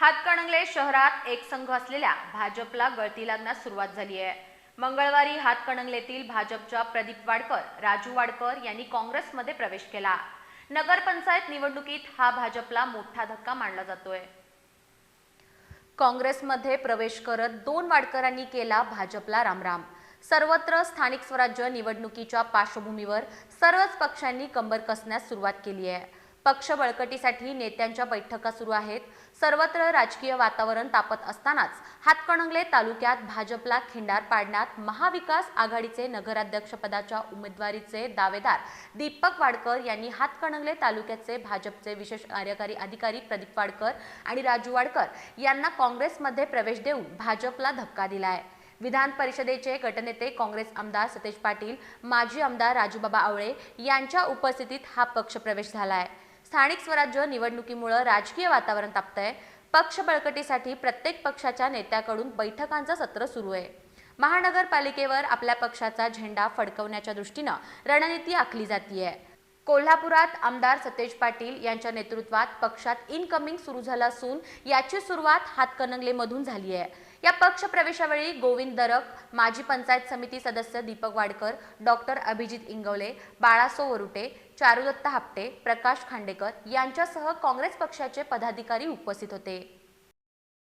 हातकणंगले शहरात एक संघ असलेल्या भाजपला गळती लागण्यास सुरुवात झाली आहे. मंगळवारी हातकणंगलेतील भाजपच्या प्रदीप वाडकर राजू वाडकर यांनी काँग्रेसमध्ये प्रवेश केला. नगरपंचायत निवडणुकीत हा भाजपला मोठा धक्का मानला जातोय. काँग्रेसमध्ये प्रवेश करत दोन वाडकरांनी केला भाजपला रामराम. सर्वत्र स्थानिक स्वराज्य निवडणुकीच्या पार्श्वभूमीवर सर्वच पक्षांनी कंबर कसण्यास सुरुवात केली आहे. पक्ष बळकटीसाठी नेत्यांच्या बैठका सुरू आहेत. सर्वत्र राजकीय वातावरण तापत असतानाच हातकणंगले तालुक्यात भाजपला खिंडार पाडण्यात महाविकास आघाडीचे नगराध्यक्षपदाच्या उमेदवारीचे दावेदार दीपक वाडकर यांनी हातकणंगले तालुक्याचे भाजपचे विशेष कार्यकारी अधिकारी प्रदीप वाडकर आणि राजू वाडकर यांना काँग्रेसमध्ये प्रवेश देऊन भाजपला धक्का दिलाय. विधान परिषदेचे गटनेते काँग्रेस आमदार सतेज पाटील माजी आमदार राजूबाबा आवळे यांच्या उपस्थितीत हा पक्ष प्रवेश आहे स्थानिक स्वराज्य निवडणुकीमुळे राजकीय वातावरण तापतंय. पक्ष बळकटीसाठी प्रत्येक पक्षाच्या नेत्याकडून बैठकांचं सत्र सुरू आहे. महानगरपालिकेवर आपल्या पक्षाचा झेंडा फडकवण्याच्या दृष्टीनं रणनीती आखली जातीय. कोल्हापुरात आमदार सतेज पाटील यांच्या नेतृत्वात पक्षात इनकमिंग सुरू झालं असून याची सुरुवात हातकणंगलेमधून झाली आहे. या पक्ष प्रवेशावेळी गोविंद दरक माजी पंचायत समिती सदस्य दीपक वाडकर डॉक्टर अभिजित इंगवले बाळासो वरुटे चारुदत्त हापटे प्रकाश खांडेकर यांच्यासह काँग्रेस पक्षाचे पदाधिकारी उपस्थित होते.